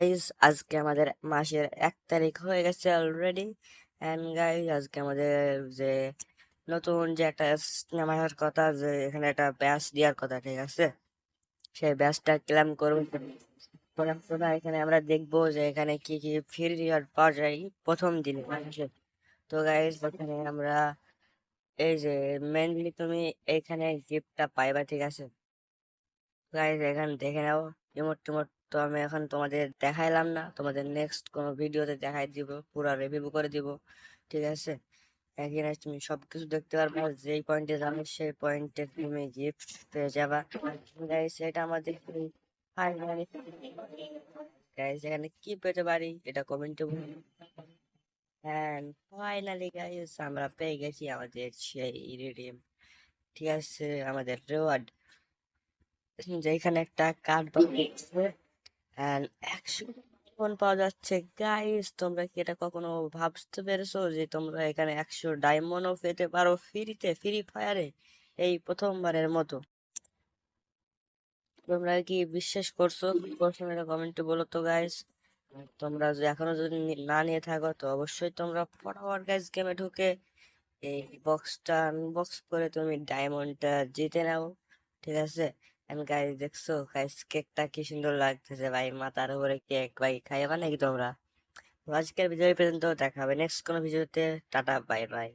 Guys আজকে আমাদের মাসের এক তারিখ হয়ে গেছে অলরেডি এন্ড গাইস আজকে আমাদের যে নতুন যে একটা আসার কথা, যে এখানে একটা ব্যাচ দেওয়ার কথা, ঠিক আছে? সেই ব্যাচটা ক্লেম করব। এখানে আমরা দেখব যে এখানে কি কি ফ্রি রিওয়ার্ড পাওয়া যায় প্রথম দিনে তো গাইস এখানে আমরা এই যে মেনলি তুমি এখানে গিফটটা পাইবা, ঠিক আছে? গাইস এখানে দেখে নাও ইমোট টিমোট তো আমি এখন তোমাদের দেখাইলাম না, তোমাদের নেক্সট কোনো ভিডিওতে দেখাই দিব, পুরো রিভিউ করে দিব, ঠিক আছে? এখানে তুমি সবকিছু দেখতে পারবে যেই পয়েন্টে যাবে, সেই পয়েন্টে তুমি গিফট পেয়ে যাবা। গাইস এটা আমাদের গাইস এখানে কি পেতে পারি, এটা কমেন্টে হ্যাঁ ফাইনালি গাইস আমরা পেয়ে গেছি আমাদের সেই রিডিম ঠিক আছে? আমাদের রিওয়ার্ড যেখানে একটা কার্ড ফোন পাওয়া যাচ্ছে? গাইস তোমরা কি এটা কখনো ভাবতে পেরেছ যে তোমরা এখানে একশো ডায়মন্ডও পেতে পারো ফ্রিতে ফ্রি ফায়ারে এই প্রথমবারের মতো। তোমরা কি বিশ্বাস করছ? করছ এটা কমেন্টে বলো তো গাইস তোমরা এখনও যদি না নিয়ে থাকো, তো অবশ্যই তোমরা ফটাফট গাইস গেমে ঢুকে এই বক্সটা আনবক্স করে তুমি ডায়মন্ডটা জিতে নাও। ঠিক আছে? এন্ড গাইস দেখছ? গাইস কেকটা কি সুন্দর লাগতেছে ভাই। মাথার উপরে কেক ভাই, খাইবা নাকি তোমরা? আজকের ভিডিও পর্যন্ত, দেখা হবে নেক্সট কোনো ভিডিওতে। Tata bye bye